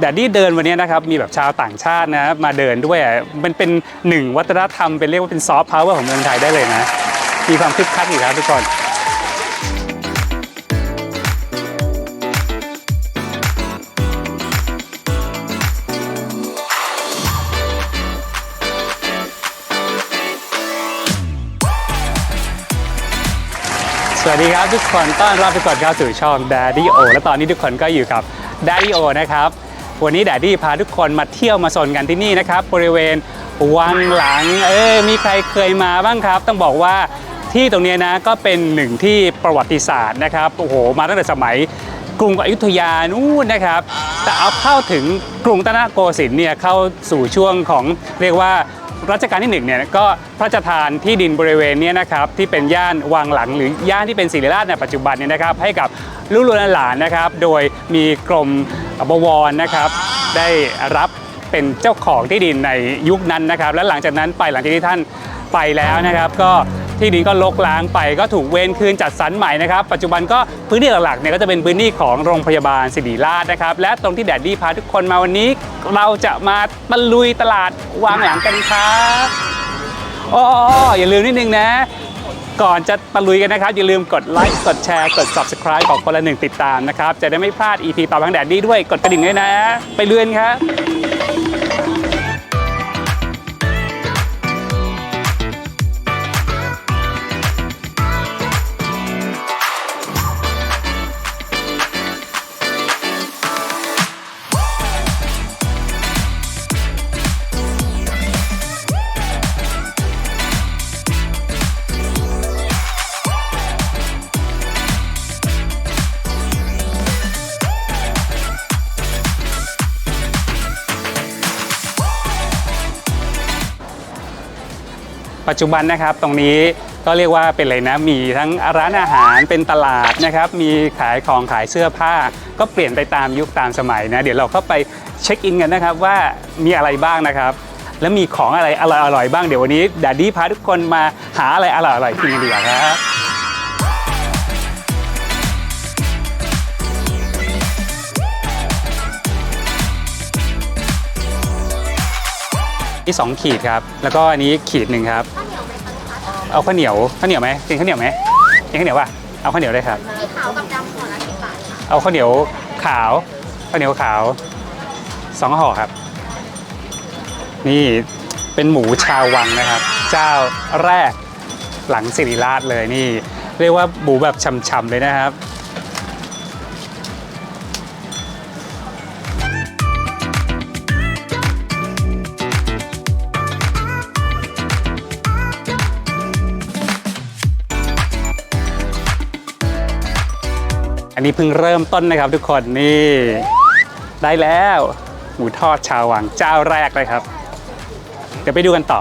แดดดี้เดินวันนี้นะครับมีแบบชาวต่างชาตินะมาเดินด้วยมันเป็นหนึ่งวัฒนธรรมเป็นเรียกว่าเป็นซอฟต์พาวเวอร์ของเมืองไทยได้เลยนะมีความคึกคักอยู่ครับทุกคนสวัสดีครับทุกคนต้อนรับทุกคนเข้าสู่ช่อง Daddy O และตอนนี้ทุกคนก็อยู่กับ Daddy O นะครับ วันนี้แดดดี้พาทุกคนมาเที่ยวมาสนกันที่นี่นะครับ บริเวณวังหลัง เออมีใครเคยมาบ้างครับ ต้องบอกว่าที่ตรงนี้นะก็เป็นหนึ่งที่ประวัติศาสตร์นะครับโอ้โหมาตั้งแต่สมัยกรุงอยุธยานู่นนะครับ แต่เอาเข้าถึงกรุงตนโกสินทร์เนี่ยเข้าสู่ช่วงของเรียกว่า รัชกาลที่หนึ่งเนี่ยก็พระราชทานที่ดินบริเวณนี้นะครับที่เป็นย่านวังหลังหรือย่านที่เป็นศิริราชในปัจจุบันเนี่ยนะครับให้กับลูกหลานหลานนะครับโดยมีกรมบวรนะครับได้รับเป็นเจ้าของที่ดินในยุคนั้นนะครับ และหลังจากนั้นไปหลังจากที่ท่านไปแล้วนะครับ ก็ ที่ดินก็ลกล้างไปก็ถูกเวนคืนจัดสรรใหม่นะครับ ปัจจุบันก็พื้นที่หลักๆเนี่ยก็จะเป็นพื้นที่ของโรงพยาบาลศิริราชนะครับ และตรงที่แดดดี้พาทุกคนมาวันนี้ เราจะมาตะลุยตลาดวางหลังกันครับอ๋ออย่าลืมนิดนึงนะก่อนจะตะลุยกันนะครับ อย่าลืมกดไลค์กดแชร์กด subscribe ของคนละหนึ่งติดตามนะครับ จะได้ไม่พลาด EP ต่อทางแดดดี้ด้วยกดกระดิ่งด้วยนะ ไปเรื่อนครับ จจุบันนะครับตรงนี้ก็เรียกว่าเป็นเลยนะมีทั้งร้านอาหารเป็นตลาดนะครับมีขายของขายเสื้อผ้า ก็เปลี่ยนไปตามยุคตามสมัยนะเดี๋ยวเราเข้าไปเช็คอินกันนะครับว่ามีอะไรบ้างนะครับ แล้วมีของอะไรอร่อยๆบ้างเดี๋ยววันนี้ดดดี้พาทุกคนมาหาอะไรอร่อยๆกินกันดีกว่าครับที่สองขีดครับ แล้วก็อันนี้ขีดหนึ่งครับ เอาข้าวเหนียวข้าวเหนียวไหมกินข้าวเหนียวไหมกินข้าวเหนียวป่ะเอาข้าวเหนียวได้ครับ มีขาวกับดำห่อละสิบบาทค่ะเอาข้าวเหนียวขาวข้าวเหนียวขาวสองห่อครับ นี่เป็นหมูชาววังนะครับ เจ้าแรกหลังสิริราชเลยนี่ เรียกว่าหมูแบบฉ่ำๆเลยนะครับ นนี้เพิ่งเริ่มต้นนะครับทุกคนนี่ ได้แล้ว หมูทอดชาววังเจ้าแรกเลยครับ เดี๋ยวไปดูกันต่อ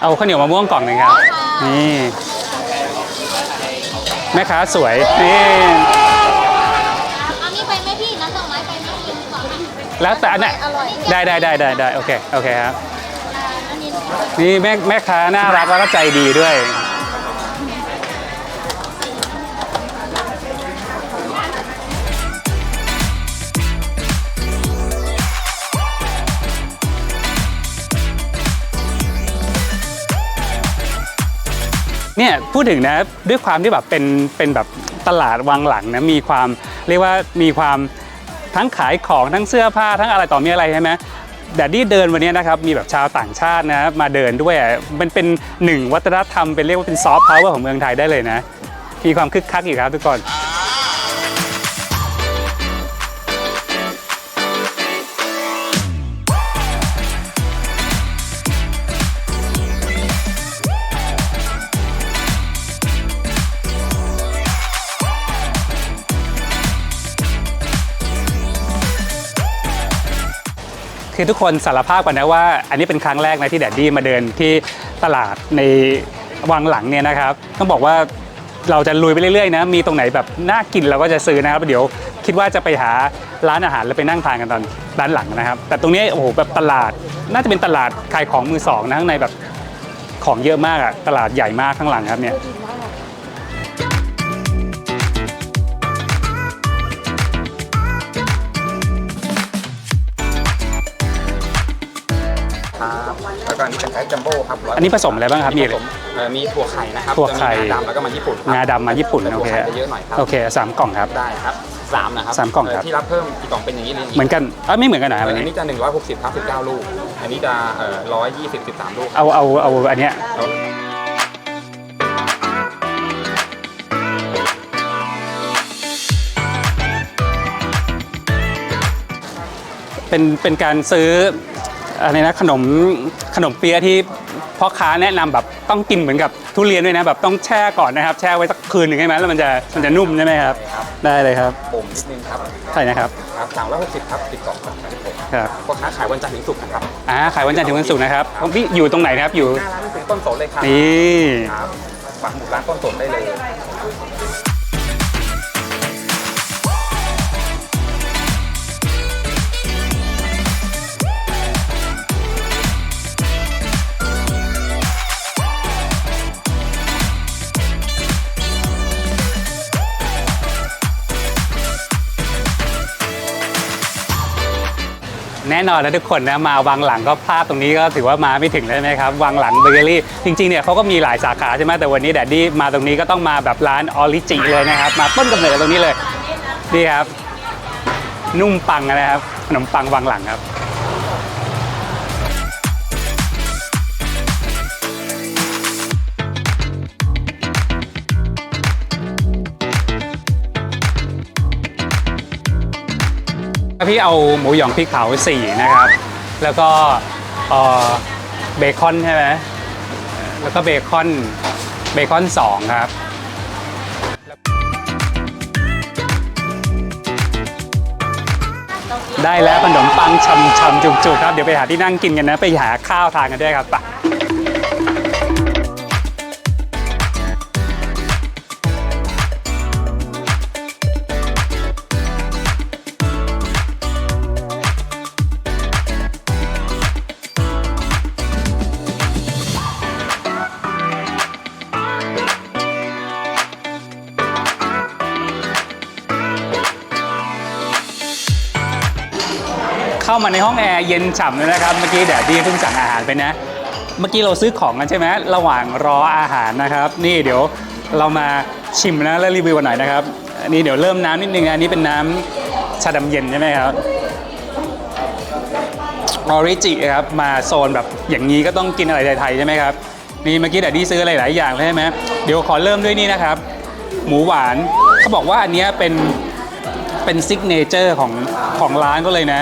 เอาข้าวเหนียวมะม่วงกล่องหนึ่งครับ นี่ แม่ค้าสวย นี่ แล้วแต่อันเนี้ยอร่อย ได้ได้ได้ได้ได้โอเคโอเคครับอันนี้นี่แม่แม่ค้าน่ารักแล้วก็ใจดีด้วย เนี่ยพูดถึงนะด้วยความที่แบบเป็นเป็นแบบตลาดวังหลังนะมีความเรียกว่ามีความ ทั้งขายของทั้งเสื้อผ้าทั้งอะไรต่อมีอะไรใช่ไหมแดดดี้เดินวันนี้นะครับมีแบบชาวต่างชาตินะมาเดินด้วยมันเป็นหนึ่งวัฒนธรรมเป็นเรียกว่าเป็นซอฟต์พาวเวอร์ของเมืองไทยได้เลยนะ มีความคึกคักอยู่ครับทุกคน คือทุกคนสารภาพกันนะว่า อันนี้เป็นครั้งแรกนะที่แดดดี้มาเดินที่ตลาดในวังหลังเนี่ยนะครับ ต้องบอกว่าเราจะลุยไปเรื่อยๆนะ มีตรงไหนแบบน่ากินเราก็จะซื้อนะครับ เดี๋ยวคิดว่าจะไปหาร้านอาหารแล้วไปนั่งทานกันตอนด้านหลังนะครับ แต่ตรงนี้โอ้โหแบบตลาด น่าจะเป็นตลาดขายของมือสองนะข้างในแบบของเยอะมากอะตลาดใหญ่มากข้างหลังครับเนี่ย ก็อันนี้เป็นไซส์จัมโบ้ครับอันนี้ผสมอะไรบ้างครับมีมีผสมเอ่อมีถั่วไข่นะครับถั่วไข่ จะมีงาดำแล้วก็มันญี่ปุ่นครับงาดำมาญี่ปุ่นแต่โอถั่วเคไข่จะเยอะหน่อยครับโอเคสามกล่องครับ ได้ครับสามนะครับสามกล่องครับ เที่รับเพิ่มอีกกล่องเป็นอย่างนี้เลยเหมือนกันเอ้ยไม่เหมือนกันนะคอัรับอันนนี้นี้จะ160ครับ19ลูก อันนี้จะเอ่อ120 13ลูกครับเอาเอาเอาอันเนี้ยเอาเป็นเป็นการซื้อ อะไรนะขนมขนมเปี๊ยะที่พ่อค้าแนะนำแบบต้องกินเหมือนกับทุเรียนด้วยนะแบบต้องแช่ก่อนนะครับ แช่ไว้สักคืนหนึ่งใช่ไหมแล้วมันจะมันจะนุ่มใช่ไหมครับ ได้เลยครับบ่มนิดนึงครับใช่นะครับครับ360ครับ12ครับ36ครับพ่อค้าขายวันจันทร์ถึงศุกร์นะครับอ่าขายวันจันทร์ถึงวันศุกร์นะครับพี่อยู่ตรงไหนนะครับอยู่หน้าร้านนี่ถึงต้นสนเลยครับนี่ครับปักหมุดร้านต้นสนได้เลย น่นอนนะทุกคนนะมาวังหลังก็พลาดตรงนี้ก็ถือว่ามาไม่ถึงแล้วใช่ไหมครับวังหลังเบเกอรี่จริงๆเนี่ยเขาก็มีหลายสาขาใช่ไหมแต่วันนี้แดดดี้มาตรงนี้ก็ต้องมาแบบร้านออริจิเลยนะครับมาต้นกำเนิดตรงนี้เลยนี่ครับนุ่มปังนะครับขนมปังวังหลังครับ พี่เอาหมูหยองพริกเผาสี่นะครับ แล้วก็เบคอนใช่ไหมแล้วก็เบคอนเบคอนสองครับได้แล้วขนมปังชำชำจุกจุกๆครับ เดี๋ยวไปหาที่นั่งกินกันนะ ไปหาข้าวทานกันด้วยครับไป มาในห้องแอร์เย็นฉ่ำเลยนะครับ เมื่อกี้แดดดี้เพิ่งสั่งอาหารไปนะ เมื่อกี้เราซื้อของกันใช่ไหมระหว่างรออาหารนะครับ นี่เดี๋ยวเรามาชิมนะและรีวิวกันหน่อยนะครับอันนี้เดี๋ยวเริ่มน้ำนิดนึงอันนี้เป็นน้ำชาดำเย็นใช่ไหมครับออริจิครับมาโซนแบบอย่างนี้ก็ต้องกินอะไรไทยๆใช่ไหมครับนี่เมื่อกี้แดดดี้ซื้ออะไรหลายอย่างเลยใช่ไหมเดี๋ยวขอเริ่มด้วยนี่นะครับ หมูหวานเขาบอกว่าอันนี้เป็นเป็นซิกเนเจอร์ของของร้านก็เลยนะ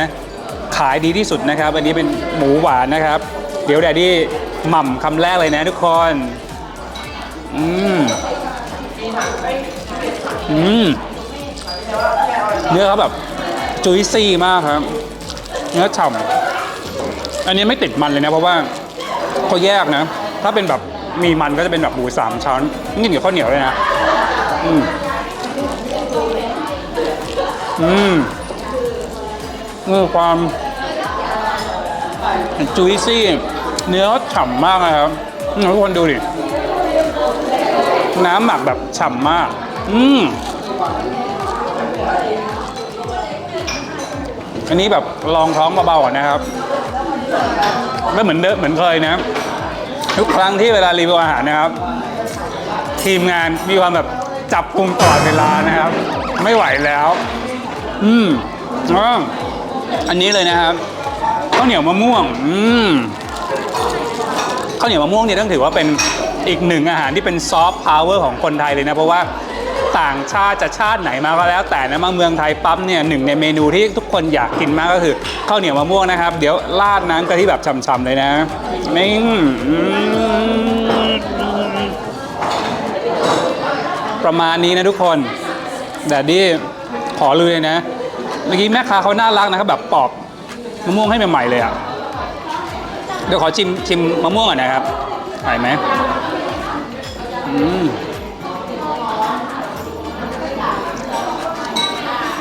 ขายดีที่สุดนะครับ อันนี้เป็นหมูหวานนะครับ เดี๋ยวแดดดี้หม่ำคำแรกเลยนะทุกคน อืม อืม เนื้อเขาแบบจุยซี่มากครับ เนื้อฉ่ำอันนี้ไม่ติดมันเลยนะ เพราะว่าเขาแยกนะ ถ้าเป็นแบบมีมันก็จะเป็นแบบหมูสามชั้นนี่เหนียวข้าวเหนียวเลยนะ อืม อืม นี่ความจุยซี่ เนื้อฉ่ำมากนะครับทุกคนดูดิ น้ำหมักแบบฉ่ำมาก อืมอันนี้แบบลองท้องเบาๆก่อนนะครับ ไม่เหมือนเดิมเหมือนเคยนะ ทุกครั้งที่เวลารีวิวอาหารนะครับ ทีมงานมีความแบบจับพุงตลอดเวลานะครับ ไม่ไหวแล้ว อืมอ๋อ อันนี้เลยนะครับข้าวเหนียวมะม่วงอืมข้าวเหนียวมะม่วงเนี่ยต้องถือว่าเป็นอีกหนึ่งอาหารที่เป็นซอฟต์พาวเวอร์ของคนไทยเลยนะ เพราะว่าต่างชาติจะชาติไหนมาก็แล้ว แต่นะมาเมืองไทยปั๊บเนี่ยหนึ่งในเมนูที่ทุกคนอยากกินมากก็คือข้าวเหนียวมะม่วงนะครับ เดี๋ยวราดน้ำกะทิแบบฉ่ำๆเลยนะนี่ประมาณนี้นะทุกคนแดดดี้ขอเลยนะ เมื่อกี้แม่ค้าเขาน่ารักนะครับ แบบปอกมะม่วงให้ใหม่ๆเลยอะเดี๋ยวขอชิมชิมมะม่วงก่อนนะครับไหวไหมอืม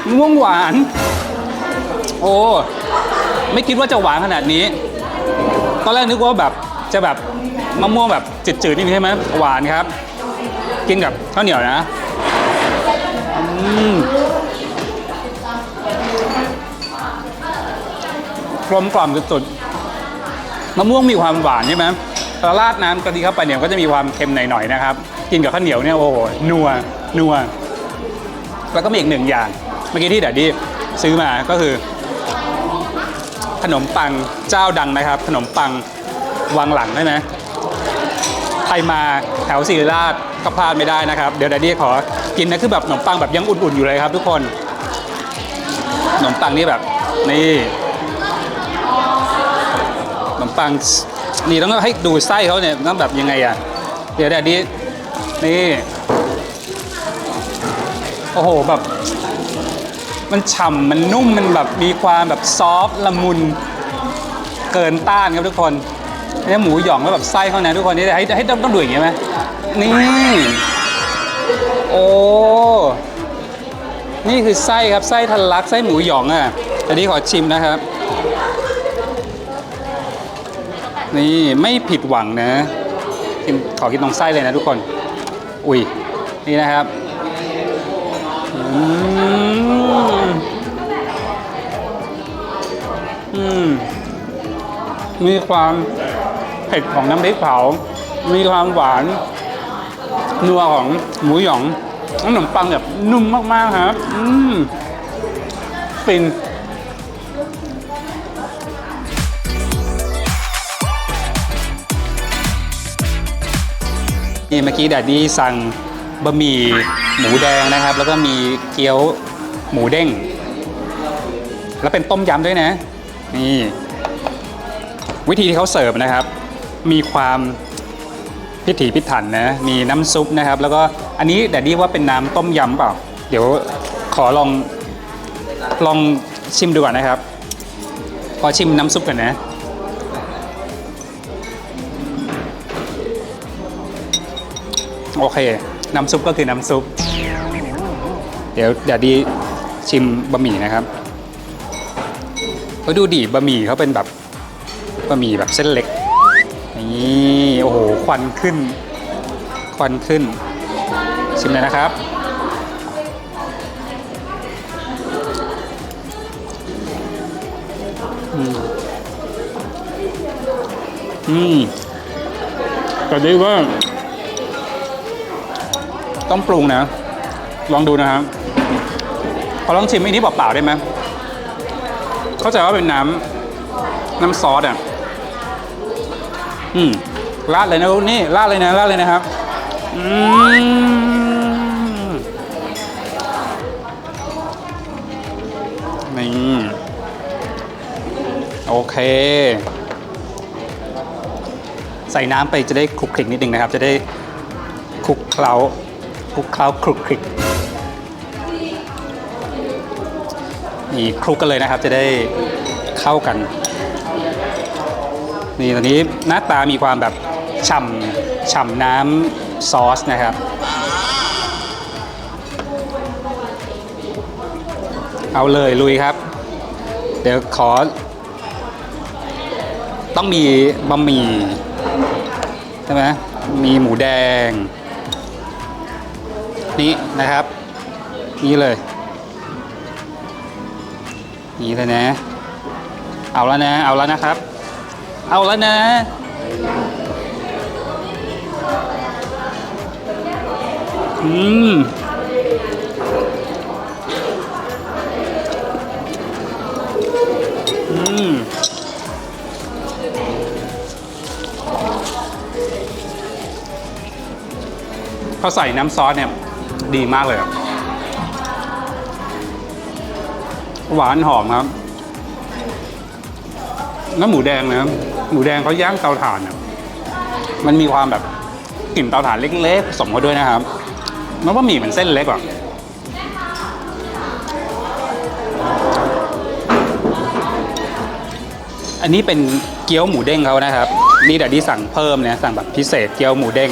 มะม่วงหวาน โอ้ ไม่คิดว่าจะหวานขนาดนี้ ตอนแรกนึกว่าแบบจะแบบมะม่วงแบบจืดๆนิดนึงใช่ไหมหวานครับ กินกับข้าวเหนียวนะ อืม กลมกล่อมสุดๆมะม่วงมีความหวานใช่ไหมแล้วราดน้ำกะทิเข้าไปเนี่ยก็จะมีความเค็มหน่อยๆนะครับ กินกับข้าวเหนียวเนี่ยโอ้โหนัวนัวแล้วก็มีอีกหนึ่งอย่าง เมื่อกี้ที่แดดดี้ซื้อมาก็คือ ขนมปังเจ้าดังนะครับ ขนมปังวังหลังได้ไหมใครมาแถวศิริราชก็พลาดไม่ได้นะครับ เดี๋ยวแดดดี้ขอกินนะคือแบบขนมปังแบบยังอุ่นๆอยู่เลยครับ ทุกคนขนมปังนี่แบบนี่ ปังนี่ต้องให้ดูไส้เขาเนี่ยต้องแบบยังไงอะ เดี๋ยวแดดดี้นี่ โอ้โหแบบ มันฉ่ำมันนุ่มมันแบบมีความแบบซอฟละมุนเกินต้านครับทุกคนนี่หมูหยองแล้วแบบไส้เขางในทุกคนนี่ให้ให้ต้องต้องดูอย่างงี้ไหมนี่ โอ้นี่คือไส้ครับไส้ทะลักไส้หมูหยองอะอันนี้ขอชิมนะครับ นี่ไม่ผิดหวังนะกินขอกินตรงไส้เลยนะทุกคน อุ้ยนี่นะครับอืมอืมมีความเผ็ดของน้ำพริกเผา มีความหวาน นัวของหมูหยองขนมปังแบบนุ่มมาก ๆ ครับ อืมฟิน นี่เมื่อกี้แดดดี้สั่งบะหมี่หมูแดงนะครับ แล้วก็มีเกี๊ยวหมูเด้ง แล้วเป็นต้มยำด้วยนะ นี่วิธีที่เขาเสิร์ฟนะครับ มีความพิถีพิถันนะ มีน้ำซุปนะครับ แล้วก็อันนี้แดดดี้ว่าเป็นน้ำต้มยำเปล่า เดี๋ยวขอลองลองชิมดูก่อนนะครับ ขอชิมน้ำซุปก่อนนะ โอเค น้ำซุปก็คือน้ำซุป เดี๋ยวเดี๋ยวดีชิมบะหมี่นะครับก็ดูดิบะหมี่เขาเป็นแบบบะหมี่แบบเส้นเล็กนี่โอ้โหควันขึ้น ควันขึ้น ชิมเลยนะครับ อืมอืมแต่ดีว่า ต้องปรุงนะ ลองดูนะครับขอลองชิมอ้นี้เปล่าๆได้ไหมเข้าใจว่าเป็นน้ำน้ำซอสอะอืมราดเลยนะนี่ราดเลยนะราดเลยนะครับอืมนี่โอเค ใส่น้ำไปจะได้คลุกคลิกนิดนึงนะครับ จะได้คลุกเคล้า คลุกเคล้าคลุกคลิกนี่คลุกกันเลยนะครับจะได้เข้ากัน นี่ตอนนี้หน้าตามีความแบบฉ่ำฉ่ำน้ำซอสนะครับ เอาเลยลุยครับ เดี๋ยวขอ ต้องมีบะหมี่ใช่ไหมมีหมูแดง นี่นะครับ นี่เลย นี่เลยนะ เอาแล้วนะ เอาแล้วนะครับ เอาแล้วนะอืมอืมเขาใส่น้ำซอสเนี่ย ดีมากเลยอะหวานหอมครับ แล้วหมูแดงนะครับ หมูแดงเขาย่างเตาถ่านอะมันมีความแบบกลิ่นเตาถ่านเล็กๆผสมเข้าด้วยนะครับแล้วบะหมี่มันเส้นเล็กอะอันนี้เป็นเกี๊ยวหมูเด้งเขานะครับ นี่เดี๋ยวที่สั่งเพิ่มเนี่ยสั่งแบบพิเศษเกี๊ยวหมูเด้ง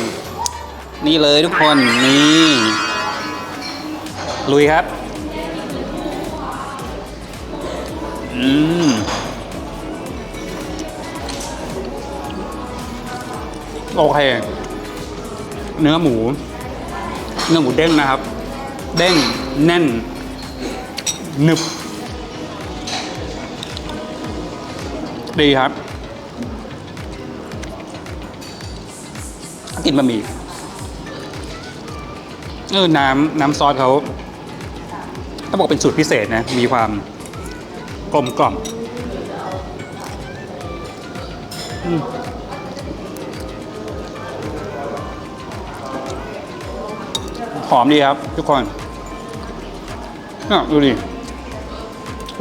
นี่เลยทุกคนนี่ ลุยครับ อืม โอเค เนื้อหมู เนื้อหมูเด้งนะครับ เด้งแน่นหนึบ ดีครับกินบะหมี่เออน้ำน้ำซอสเขา ต้องบอกเป็นสูตรพิเศษนะ มีความกลมกล่อมหอมดีครับ ทุกคนอะดูดิ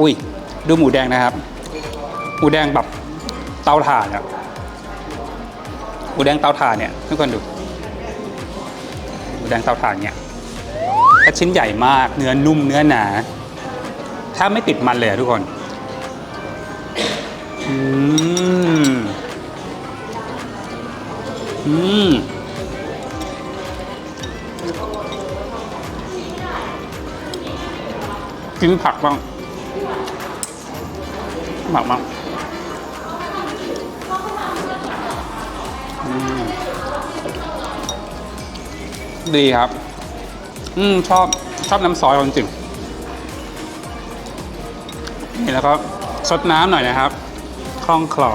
อุ้ย ดูหมูแดงนะครับ หมูแดงแบบเตาถ่านอะหมูแดงเตาถ่านเนี่ยทุกคนดู หมูแดงเตาถ่านเนี่ย ถ้าชิ้นใหญ่มาก เนื้อนุ่มเนื้อหนา ถ้าไม่ติดมันเลยทุกคนอืมอืมกินผักบ้างผักบ้างดีครับ อืมชอบชอบน้ำซอยจริงๆนี่แล้วก็ซดน้ำหน่อยนะครับคล่องคลอ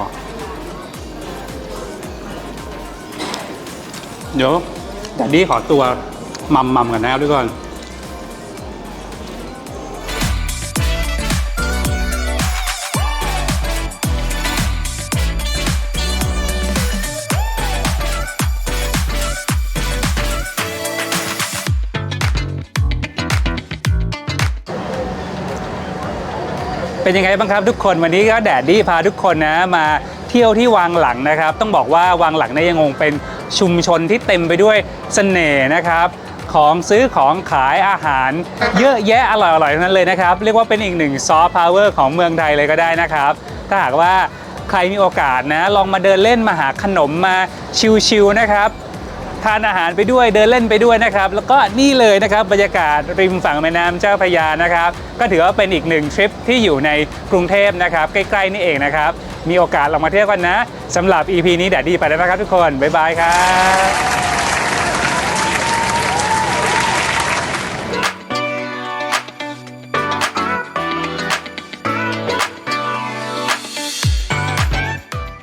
เดี๋ยวแดดดี้ขอตัวมัมมัมกันนะครับทุกคน เป็นยังไงบ้างครับทุกคนวันนี้ก็แดดดี้พาทุกคนนะมาเที่ยวที่วังหลังนะครับ ต้องบอกว่าวังหลังเนี่ยยังคงเป็นชุมชนที่เต็มไปด้วยเสน่ห์นะครับ ของซื้อของขายอาหาร เยอะแยะอร่อยๆทั้งนั้นเลยนะครับ เรียกว่าเป็นอีกหนึ่งซอฟต์พาวเวอร์ของเมืองไทยเลยก็ได้นะครับ ถ้าหากว่าใครมีโอกาสนะ ลองมาเดินเล่นมาหาขนมมาชิลๆนะครับ ทานอาหารไปด้วยเดินเล่นไปด้วยนะครับ แล้วก็นี่เลยนะครับบรรยากาศริมฝั่งแม่น้ำเจ้าพระยานะครับ ก็ถือว่าเป็นอีกหนึ่งทริปที่อยู่ในกรุงเทพนะครับ ใกล้ๆนี่เองนะครับ มีโอกาสลองมาเที่ยวกันนะสำหรับ EP นี้แดดดี้ไปแล้วนะครับทุกคนบ๊ายบายครับ